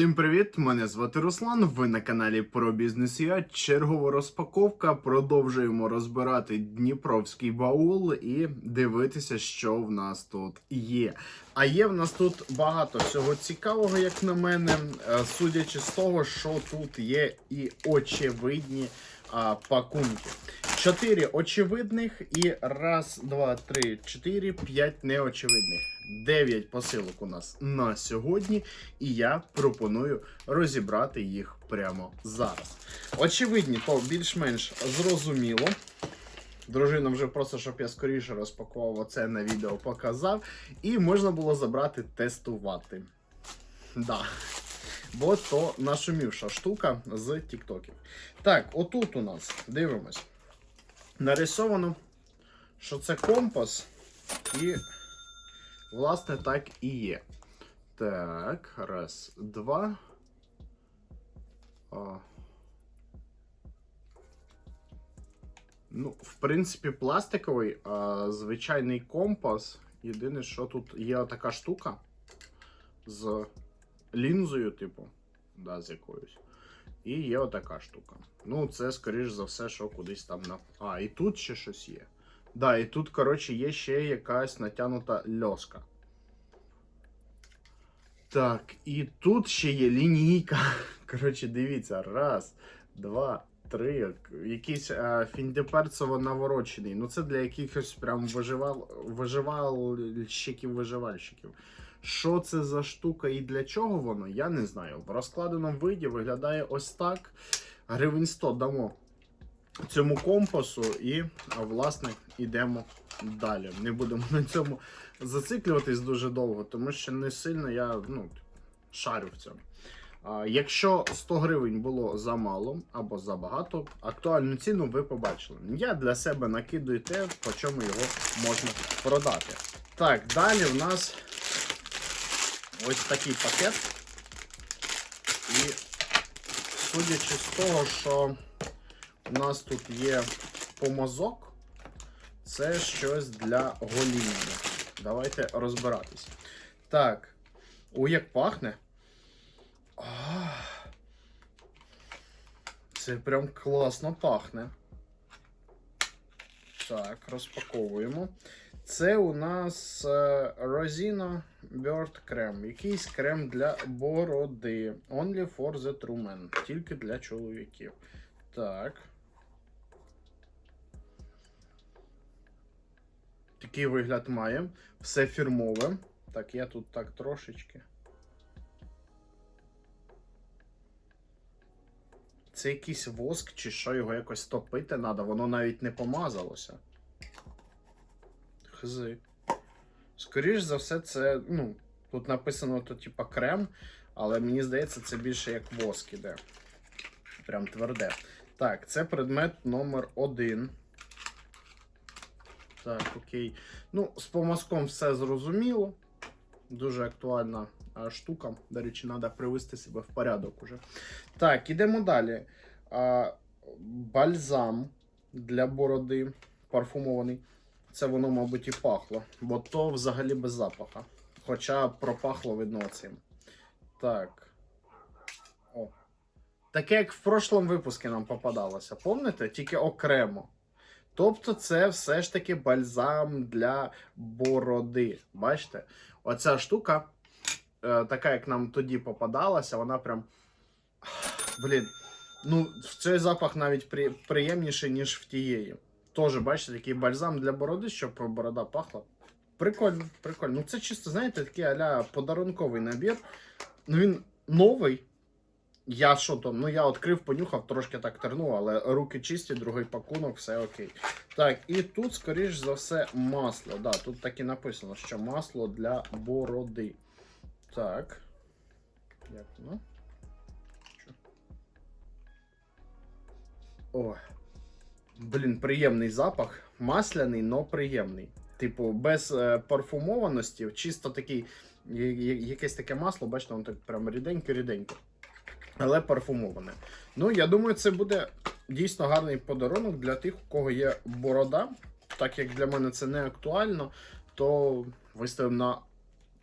Всім привіт! Мене звати Руслан. Ви на каналі про бізнес. Я чергова розпаковка. Продовжуємо розбирати Дніпровський баул і дивитися, що в нас тут є. А є в нас тут багато всього цікавого, як на мене, Е, судячи з того, що тут є і очевидні а, пакунки. Чотири очевидних і раз, два, три, чотири, п'ять неочевидних. Дев'ять посилок у нас на сьогодні, і я пропоную розібрати їх прямо зараз. Очевидні, то більш-менш зрозуміло. Дружина вже просто, щоб я скоріше розпакував оце на відео, показав. І можна було забрати тестувати. Да. Бо то нашумівша штука з тіктоків. Так, отут у нас дивимось. Нарисовано, що це компас, і, власне, так і є. Так, раз, два. А. Ну, в принципі, пластиковий, а, звичайний компас. Єдине, що тут є така штука з лінзою, типу, да, з якоюсь. І є отака штука. Ну, це, скоріш за все, що кудись там на. А, і тут ще щось є. Да, і тут, коротше, є ще якась натягнута льоска. Так, і тут ще є лінійка. Коротше, дивіться, раз, два, три. Якийсь а, фіндеперцево наворочений. Ну, це для якихось прям виживал... виживальщиків, виживальщиків. Що це за штука і для чого воно, я не знаю. В розкладеному виді виглядає ось так. Гривень 100 дамо цьому компасу і, власне, йдемо далі. Не будемо на цьому зациклюватись дуже довго, тому що не сильно я ну, шарю в цьому. Якщо 100 гривень було замало або забагато, актуальну ціну ви побачили. Я для себе накидую те, по чому його можна продати. Так, далі в нас ось такий пакет. І судячи з того, що у нас тут є помазок, це щось для гоління. Давайте розбиратись. Так. О, як пахне. Це прям класно пахне. Так, розпаковуємо. Це у нас е, Rosino Bird Creme. Якийсь крем для бороди. Only for the true man. Тільки для чоловіків. Так. Такий вигляд має. Все фірмове. Так, я тут так трошечки. Це якийсь воск, чи що його якось топити треба, воно навіть не помазалося. Хзи. Скоріш за все, це, ну, тут написано, то, типа, крем, але мені здається, це більше як воск іде. Прям тверде. Так, це предмет номер один. Так, окей. Ну, з помазком все зрозуміло. Дуже актуальна а, штука. До речі, треба привести себе в порядок уже. Так, ідемо далі. Бальзам для бороди парфумований. Це воно, мабуть, і пахло, бо то взагалі без запаха. Хоча пропахло видно цим. Так. О. Таке, як в прошлому випуску нам попадалося. Помните? Тільки окремо. Тобто, це все ж таки бальзам для бороди. Бачите? Оця штука, е, така, як нам тоді попадалася, вона прям. Блін. Ну, цей запах навіть при... приємніший, ніж в тієї. Теж, бачите, такий бальзам для бороди, щоб борода пахла. Прикольно, прикольно. Ну, це чисто, знаєте, такий аля подарунковий набір. Ну, він новий. Я що то, ну я відкрив, понюхав, трошки так тернув, але руки чисті, другий пакунок, все окей. Так, і тут, скоріш за все, масло. Да, Тут так і написано, що масло для бороди. Так. Як воно? О. Блін, приємний запах. Масляний, но приємний. Типу, без е, парфумованості, чисто такий, якесь таке масло, бачите, воно так прям ріденьке-ріденьке. Але парфумоване. Ну, я думаю, це буде дійсно гарний подарунок для тих, у кого є борода. Так як для мене це не актуально, то виставимо на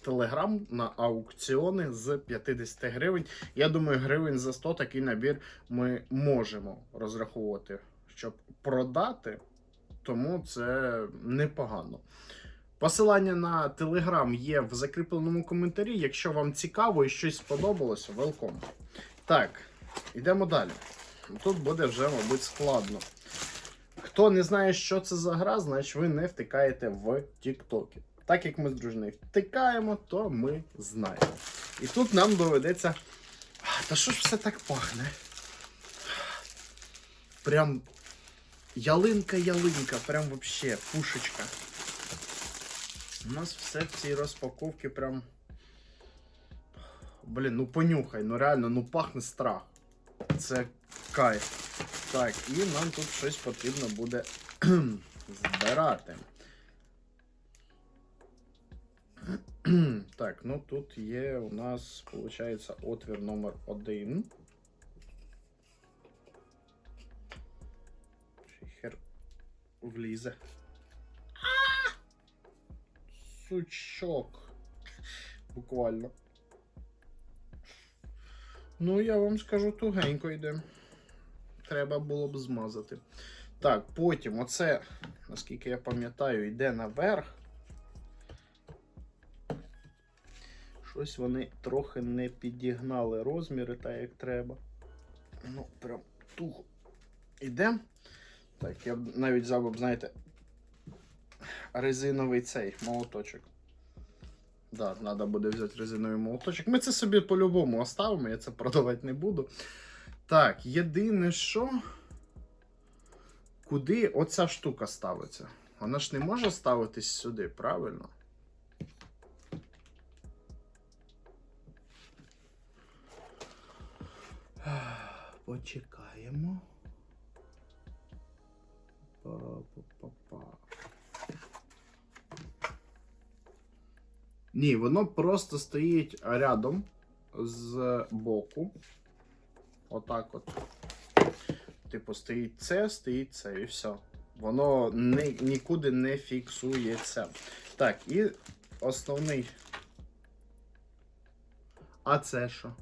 Телеграм на аукціони з 50 гривень. Я думаю, гривень за 100 такий набір ми можемо розраховувати, щоб продати, тому це непогано. Посилання на Телеграм є в закріпленому коментарі. Якщо вам цікаво і щось сподобалося, велком. Так, йдемо далі. Тут буде вже, мабуть, складно. Хто не знає, що це за гра, значить ви не втикаєте в Тіктоки. Так як ми з дружиною втикаємо, то ми знаємо. І тут нам доведеться. Та що ж все так пахне? Прям ялинка-ялинка, прям вообще пушечка. У нас все в цій розпаковці прям. Блін, ну понюхай, ну реально, ну пахне страх. Це кайф. Так, і нам тут щось потрібно буде збирати. Так, ну тут є у нас, виходить, отвір номер один. Ще Хер влізе. Сучок. Буквально. Ну, я вам скажу, тугенько йде. Треба було б змазати. Так, потім оце, наскільки я пам'ятаю, йде наверх. Щось вони трохи не підігнали розміри так, як треба. Ну, прям туго. Іде. Так, я б навіть би, знаєте, резиновий цей молоточок. Да, треба буде взяти резиновий молоточок. Ми це собі по-любому оставимо, я це продавати не буду. Так, єдине що. Куди оця штука ставиться? Вона ж не може ставитись сюди, правильно? Почекаємо. Ні, воно просто стоїть рядом з боку. Отак от. Типу, стоїть це, стоїть це, і все. Воно не, нікуди не фіксується. Так, і основний. А це що?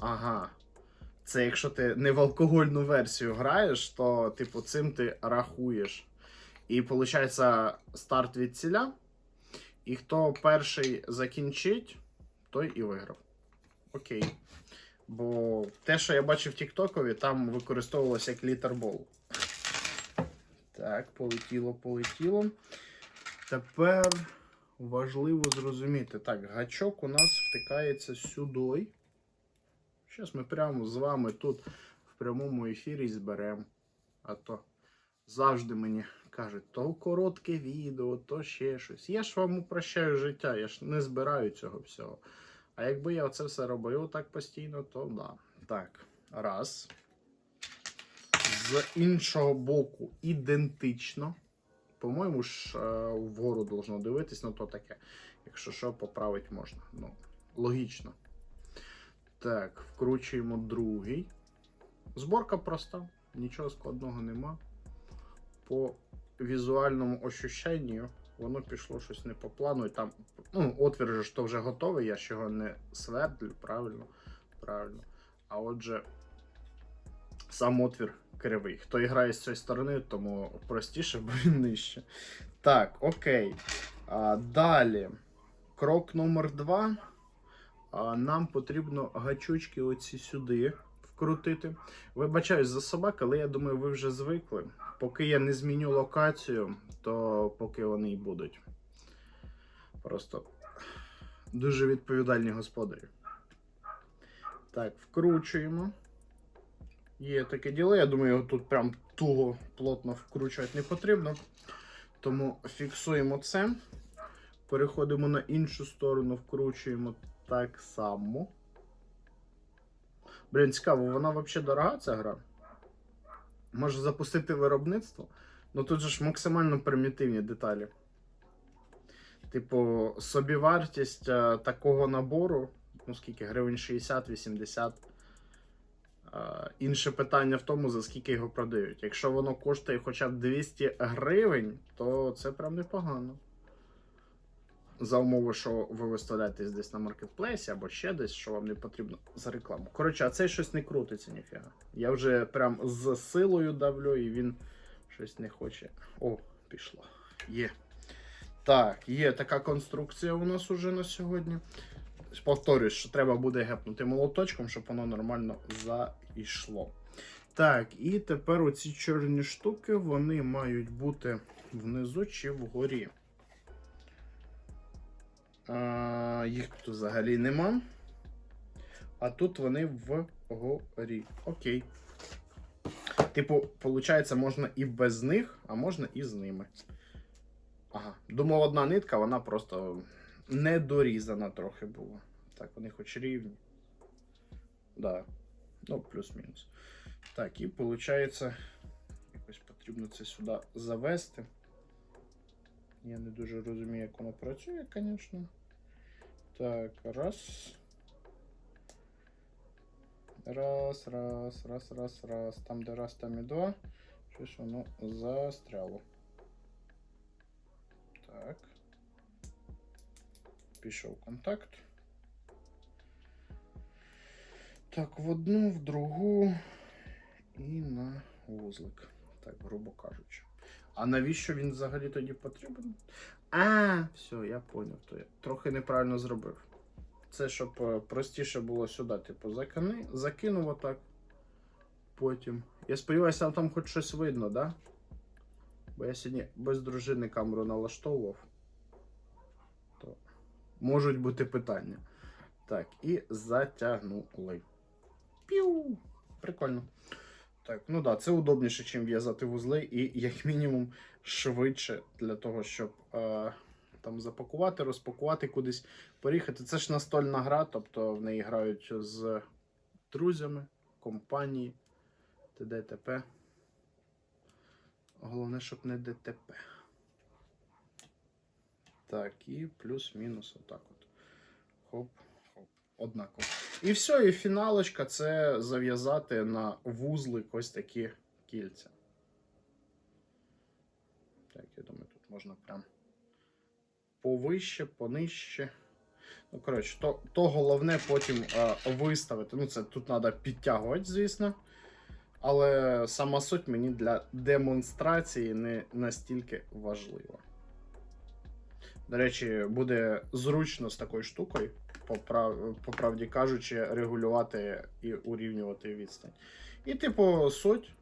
Ага. Це якщо ти не в алкогольну версію граєш, то, типу, цим ти рахуєш. І виходить старт від ціля. І хто перший закінчить, той і виграв. Окей. Бо те, що я бачив в Тіктокові, там використовувалося як літербол. Так, полетіло, полетіло. Тепер важливо зрозуміти. Так, гачок у нас втикається сюди. Зараз ми прямо з вами тут в прямому ефірі зберемо. А то завжди мені кажуть, то коротке відео, то ще щось. Я ж вам упрощаю життя, я ж не збираю цього всього. А якби я це все робив так постійно, то да. Так, раз. З іншого боку, ідентично. По-моєму ж е, вгору должно дивитись, ну то таке. Якщо що, поправити можна. Ну, логічно. Так, вкручуємо другий. Зборка проста, нічого складного нема. По візуальному ощущенню воно пішло щось не по плану. І там, ну, отвір же то вже готовий, я ж його не свердлю, правильно? Правильно. А отже, сам отвір кривий. Хто грає з цієї сторони, тому простіше, бо він нижче. Так, окей. А, далі. Крок номер два. А, нам потрібно гачочки оці сюди вкрутити. Вибачаюсь за собак, але я думаю, ви вже звикли. Поки я не зміню локацію, то поки вони й будуть. Просто дуже відповідальні господарі. Так, вкручуємо. Є таке діло. Я думаю, його тут прям туго плотно вкручувати не потрібно. Тому фіксуємо це. Переходимо на іншу сторону, вкручуємо так само. Блін, цікаво, вона взагалі дорога ця гра? Може запустити виробництво? Ну тут же ж максимально примітивні деталі. Типу, собівартість а, такого набору, ну скільки, гривень 60-80. А, інше питання в тому, за скільки його продають. Якщо воно коштує хоча б 200 гривень, то це прям непогано. За умови, що ви виставляєтесь десь на маркетплейсі або ще десь, що вам не потрібно за рекламу. Коротше, а цей щось не крутиться, ніфіга. Я вже прям з силою давлю, і він щось не хоче. О, пішло. Є. Так, є така конструкція у нас уже на сьогодні. Повторюсь, що треба буде гепнути молоточком, щоб воно нормально зайшло. Так, і тепер оці чорні штуки вони мають бути внизу чи вгорі. А, їх тут взагалі нема. А тут вони вгорі. Окей. Типу, виходить, можна і без них, а можна і з ними. Ага. Думав, одна нитка, вона просто не дорізана трохи була. Так, вони хоч рівні. Да. Ну, плюс-мінус. Так, і виходить, якось потрібно це сюди завести. Я не дуже розумію, як воно працює, звісно. Так, раз. Раз, раз, раз, раз, раз. Там, де раз, там і два. Щось воно застряло. Так. Пішов контакт. Так, в одну, в другу і на вузлик. Так, грубо кажучи. А навіщо він взагалі тоді потрібен? А, все, я поняв. То я трохи неправильно зробив. Це щоб е, простіше було сюди, типу, закини, закинув отак. Потім. Я сподіваюся, там хоч щось видно, да? Бо я сьогодні без дружини камеру налаштовував. То можуть бути питання. Так, і затягнули. Піу! Прикольно. Так, ну да, це удобніше, ніж в'язати вузли, і як мінімум швидше для того, щоб е, там запакувати, розпакувати кудись, поїхати. Це ж настольна гра, тобто в неї грають з друзями, компанії, т.д. т.п. Головне, щоб не ДТП. Так, і плюс-мінус отак от. Хоп, хоп. Однаково. І все, і фіналочка це зав'язати на вузлик ось такі кільця. Так, я думаю, тут можна прям повище, понижче. Ну, коротше, то, то головне потім е, виставити. Ну, це тут треба підтягувати, звісно. Але сама суть мені для демонстрації не настільки важлива. До речі, буде зручно з такою штукою, по, правді кажучи, регулювати і урівнювати відстань. І, типу, суть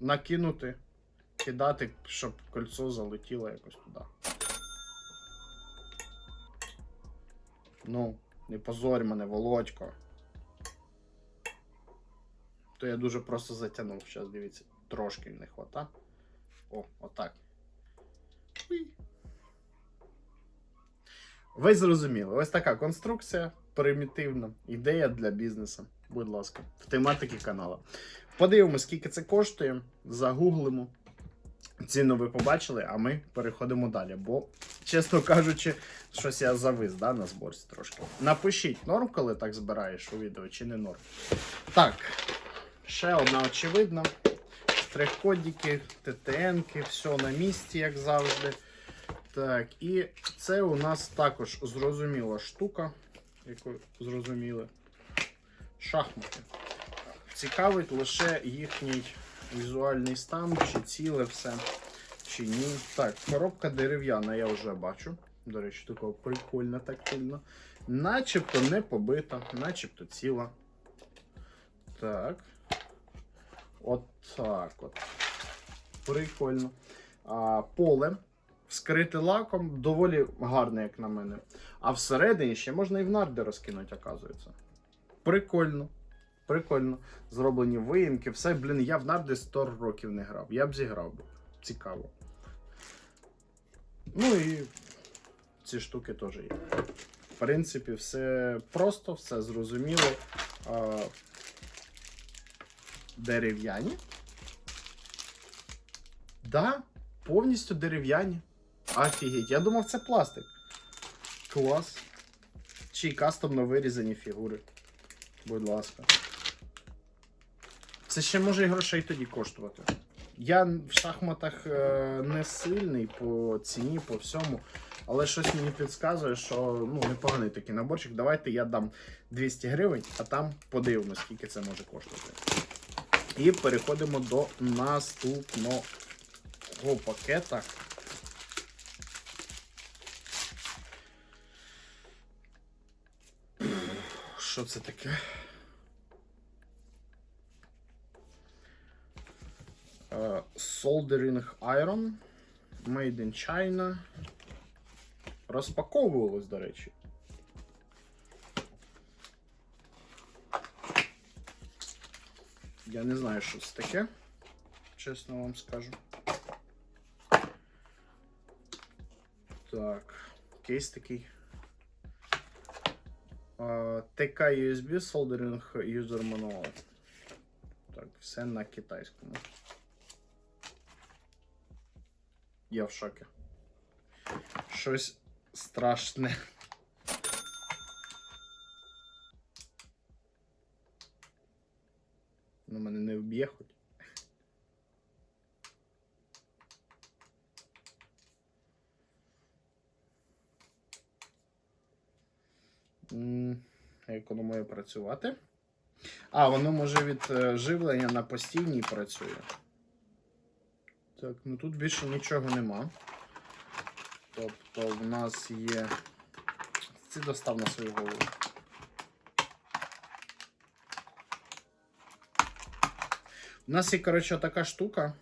накинути, кидати, щоб кольцо залетіло якось туди. Ну, не позорь мене, Володько. То я дуже просто затягнув. Зараз дивіться, трошки не хвата. О, отак. Ви зрозуміли, ось така конструкція примітивна. Ідея для бізнесу. Будь ласка, в тематики каналу. Подивимось, скільки це коштує. Загуглимо. Ціну ви побачили, а ми переходимо далі. Бо, чесно кажучи, щось я завис да, на зборці трошки. Напишіть норм, коли так збираєш у відео, чи не норм. Так, ще одна очевидна. Штрих-кодики, ТТНки, все на місці, як завжди. Так, і це у нас також зрозуміла штука, яку зрозуміли. Шахмати. Цікавить лише їхній візуальний стан, чи ціле все, чи ні. Так, коробка дерев'яна, я вже бачу. До речі, така прикольна, тактильна. Начебто не побита, начебто ціла. Так. От так от. Прикольно. А, Поле вскрите лаком, доволі гарне, як на мене. А всередині ще можна і в нарди розкинути, оказується. Прикольно. Прикольно. Зроблені виїмки, все, блін, я в нарди 100 років не грав. Я б зіграв би. Цікаво. Ну і ці штуки теж є. В принципі, все просто, все зрозуміло. Дерев'яні. Да, повністю дерев'яні. Офігеть, я думав, це пластик. Клас. Чи кастомно вирізані фігури. Будь ласка. Це ще може і грошей тоді коштувати. Я в шахматах е, не сильний по ціні, по всьому, але щось мені підказує, що ну, непоганий такий наборчик. Давайте я дам 200 гривень, а там подивимось, скільки це може коштувати. І переходимо до наступного пакета. Що це таке? Е, Soldering Iron. Made in China. Розпаковувалось, до речі. Я не знаю, що це таке. Чесно вам скажу. Так, кейс такий. А, ТК USB Soldering User Manual. Так, все на китайському. Я в шокі. Щось страшне. Ну, мене не вб'є хоч. Як працювати? А, воно може від е, живлення на постійній працює. Так, ну тут більше нічого нема. Тобто в нас є. Це достав на свою голову. У нас є, коротше, така штука.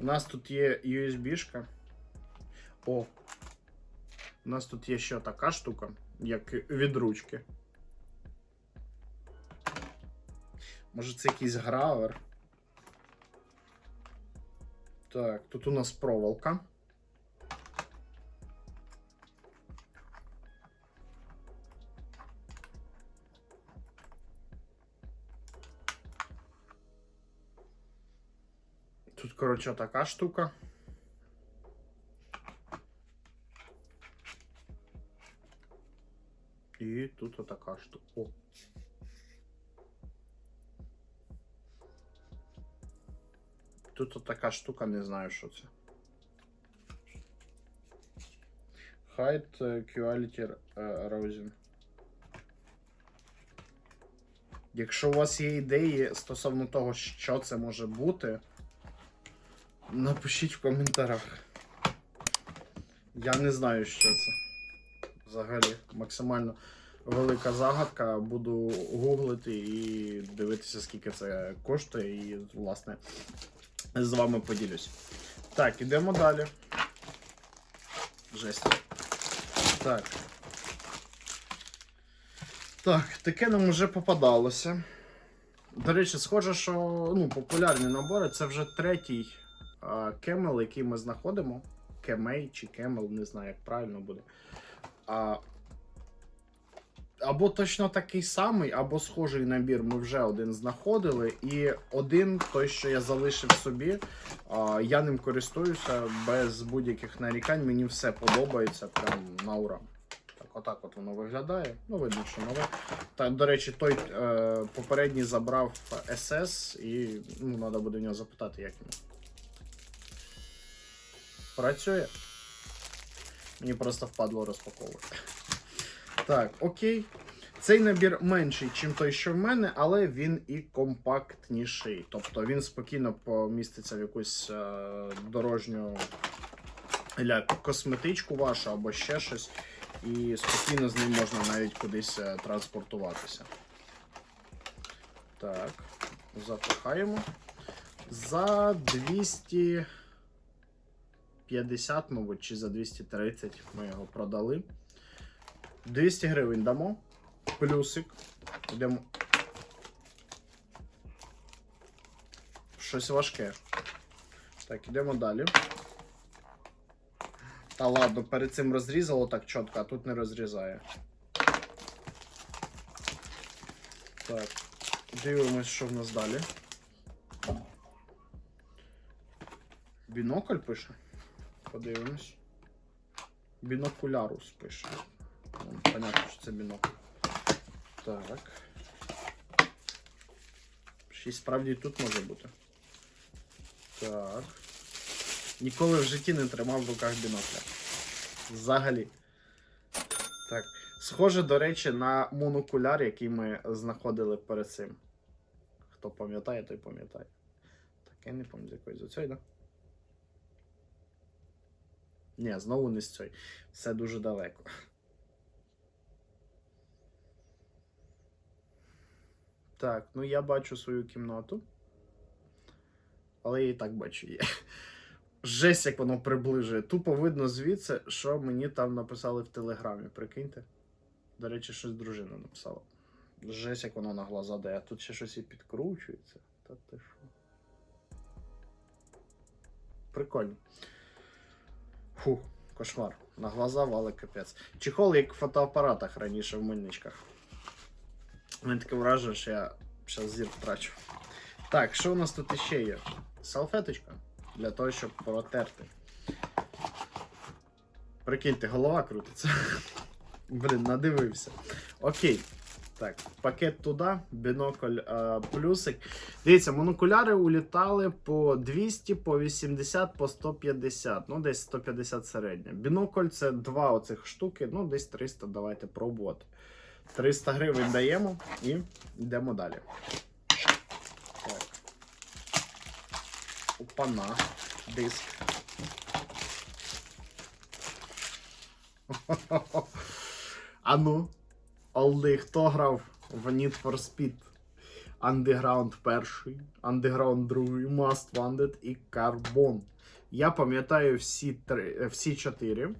У нас тут є USB-шка. О. У нас тут є ще така штука, як від ручки. Може це якийсь гравер. Так, тут у нас проволока. Тут, коротше, така штука. І тут отака штука. О. Тут отака штука, не знаю, що це. Height е, Quality е, Якщо у вас є ідеї стосовно того, що це може бути, напишіть в коментарях. Я не знаю, що це. Взагалі, максимально велика загадка. Буду гуглити і дивитися, скільки це коштує, і, власне, з вами поділюсь. Так, ідемо далі. Жесть. Так. Так, таке нам вже попадалося. До речі, схоже, що ну, популярні набори це вже третій а, кемел, який ми знаходимо. Кемей чи кемел, не знаю, як правильно буде. А, або точно такий самий, або схожий набір ми вже один знаходили. І один, той, що я залишив собі, я ним користуюся без будь-яких нарікань. Мені все подобається прям на ура. Так, отак от воно виглядає. Ну, видно, що нове. Та, до речі, той е, попередній забрав SS, і ну, треба буде в нього запитати, як він. Працює. Мені просто впадло розпаковувати. Так, окей. Цей набір менший, ніж той, що в мене, але він і компактніший. Тобто він спокійно поміститься в якусь е, дорожню ля, косметичку вашу або ще щось. І спокійно з ним можна навіть кудись е, транспортуватися. Так, запихаємо. За 250, мабуть, чи за 230 ми його продали. 200 гривень дамо. Плюсик. Йдемо. Щось важке. Так, ідемо далі. Та ладно, перед цим розрізало так чітко, а тут не розрізає. Так. Дивимось, що в нас далі. Бінокль пише. Подивимось. Бінокулярус пише. Понятно, що це бінокль. Так. Ще справді тут може бути. Так. Ніколи в житті не тримав в руках бінокля. Взагалі. Так. Схоже, до речі, на монокуляр, який ми знаходили перед цим. Хто пам'ятає, той пам'ятає. Так, я не пам'ятаю, якої з оцей, да? Ні, знову не з цієї. Все дуже далеко. Так, ну я бачу свою кімнату. Але я і так бачу її. Жесть, як воно приближує. Тупо видно звідси, що мені там написали в телеграмі. Прикиньте. До речі, щось дружина написала. Жесть, як воно на глаза дає. Тут ще щось і підкручується. Та ти що? Прикольно. Фух, кошмар. На глаза вали капець. Чехол, як в фотоапаратах раніше в мильничках. У мене таке враження, що я зараз зір втрачу. Так, що у нас тут іще є? Салфеточка для того, щоб протерти. Прикиньте, голова крутиться. Блін, надивився. Окей. Так, пакет туди, бінокль е, плюсик. Дивіться, монокуляри улітали по 200, по 80, по 150. Ну, десь 150 середня. Бінокль це два оцих штуки, ну, десь 300, давайте пробувати. 300 гривень даємо і йдемо далі. Так. Опана. Диск. А ну, Олди, хто грав в Need for Speed? Underground перший, Underground другий, Most Wanted і Carbon. Я пам'ятаю всі три, всі чотири.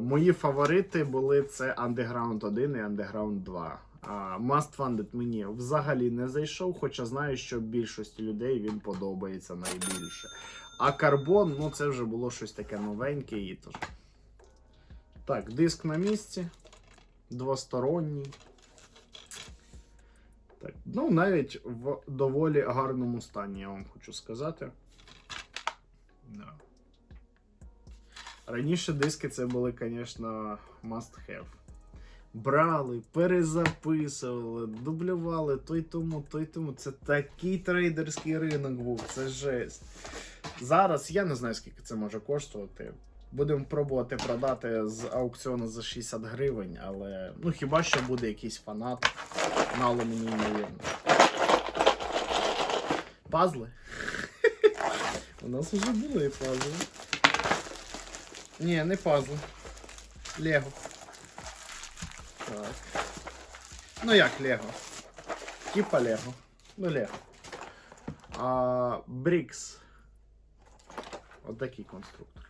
Мої фаворити були це Underground 1 і Underground 2. А, Most Wanted мені взагалі не зайшов, хоча знаю, що більшості людей він подобається найбільше. А Carbon, ну це вже було щось таке новеньке і тож. Так, диск на місці. Двосторонній. Так, ну навіть в доволі гарному стані, я вам хочу сказати. Да. Раніше диски це були, звісно, must have. Брали, перезаписували, дублювали той тому, той тому. Це такий трейдерський ринок був, це жесть. Зараз я не знаю, скільки це може коштувати. Будемо пробувати продати з аукціону за 60 гривень, але ну хіба що буде якийсь фанат на мені. Пазли? У нас вже були пазли. Ні, не пазли. Лего. Так. Ну як Лего? Типа Лего. Ну Лего. А, Брікс. Отакий конструктор.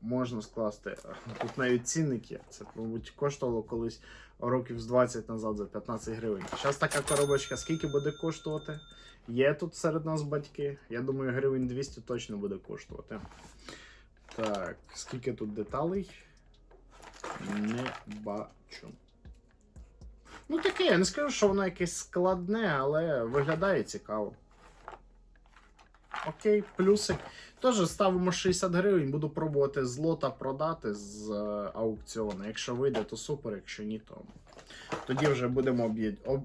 Можна скласти. Тут навіть цінники. Це, мабуть, коштувало колись років з 20 назад за 15 гривень. Зараз така коробочка скільки буде коштувати? Є тут серед нас батьки. Я думаю, гривень 200 точно буде коштувати. Так, скільки тут деталей? Не бачу. Ну таке, я не скажу, що воно якесь складне, але виглядає цікаво. Окей, плюсик. Теж ставимо 60 гривень, буду пробувати з лота продати з е, аукціону. Якщо вийде, то супер, якщо ні, то тоді вже будемо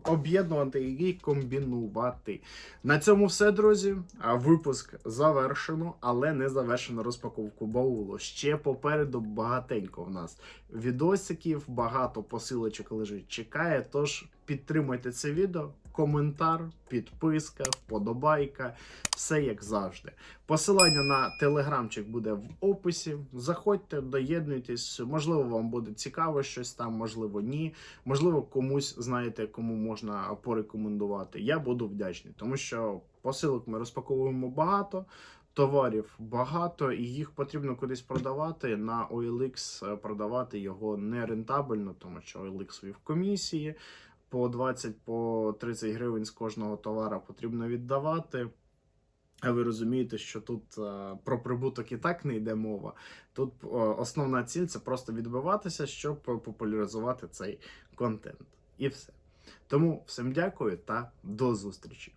об'єднувати і комбінувати. На цьому все, друзі. Випуск завершено, але не завершено розпаковку баулу. Ще попереду багатенько в нас відосиків, багато посилочок лежить, чекає. Тож підтримуйте це відео. Коментар, підписка, вподобайка, все як завжди. Посилання на телеграмчик буде в описі. Заходьте, доєднуйтесь. Можливо, вам буде цікаво щось там, можливо, ні. Можливо, комусь знаєте, кому можна порекомендувати. Я буду вдячний, тому що посилок ми розпаковуємо багато. Товарів багато, і їх потрібно кудись продавати. На OLX е, продавати його не рентабельно, тому що OLX вів комісії по 20 по 30 гривень з кожного товара потрібно віддавати. А ви розумієте, що тут е, про прибуток і так не йде мова. Тут е, основна ціль це просто відбиватися, щоб популяризувати цей контент. І все. Тому всім дякую та до зустрічі.